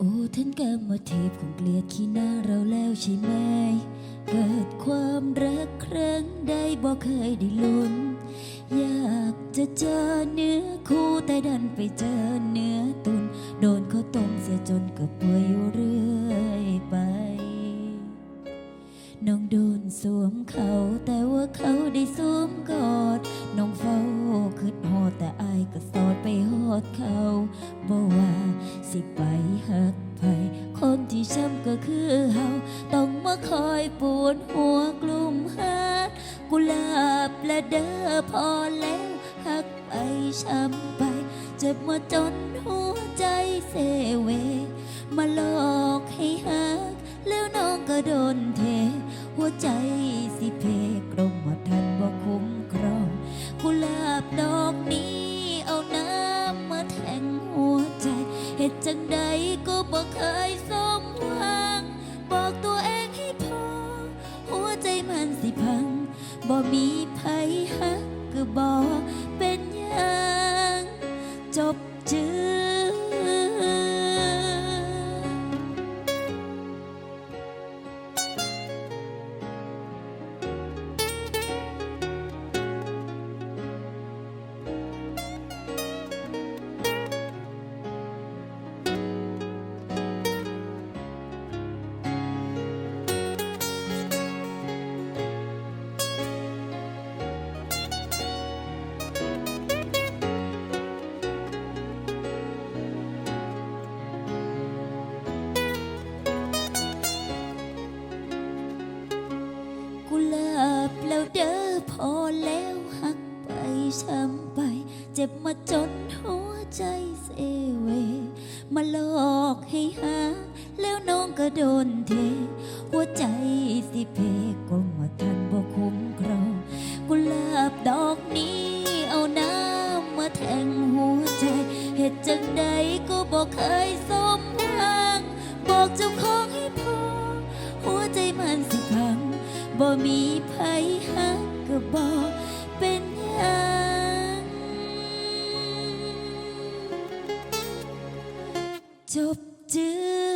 โอ้ท่านกรรมเทพคงเกลียดขี้หน้าเราแล้วใช่ไหม เกิดความรักครั้งใดบ่เคยได้ลุ้น จะเจอเนื้อคู่แต่ดันไปเจอเนื้อตุนโดนเขาต้มเสียจนเกับป่วยอยู่เรื่อยไป น้องโดนสวมเขาแต่ว่าเขาได้สวมกอด น้องเฝ้าคืดหอดแต่อายก็สอดไปหอดเขาบ่ว่าสิไปหักไผคนที่ช้ำก็คือเฮาต้องมาคอยปวดหัวกลุ่มหาดกุหลาบและเด้อพอแล้ว หักไปช้ำไป เจ็บมาจนหัวใจเซเว มาหลอกให้หัก แล้วน้องก็โดนเท หัวใจสิเพกรมว่าทันบ่คุ้มครองกุหลาบดอกนี้เอาน้ำมาแทงหัวใจเหตุจังใดก็บ่เคยสมหวังบอกตัวเองให้พอ หัวใจมันสิพังบ่มีไผฮัก ก็บอกเป็นยังจบจือ พอแล้วหักไปช้ำไป เจ็บมาจนหัวใจเซเว มาหลอกให้หา แล้วน้องก็โดนเท หัวใจสิเพกงว่าทันบ่คุ้มครองกุหลาบดอกนี้เอาน้ำมาแทงหัวใจ เหตุจังใดก็บอกเคยสมหวังบอกเจ้าของให้พอ หัวใจมันสิ บ่มีไผฮักก็บอกเป็นหยังจบจือ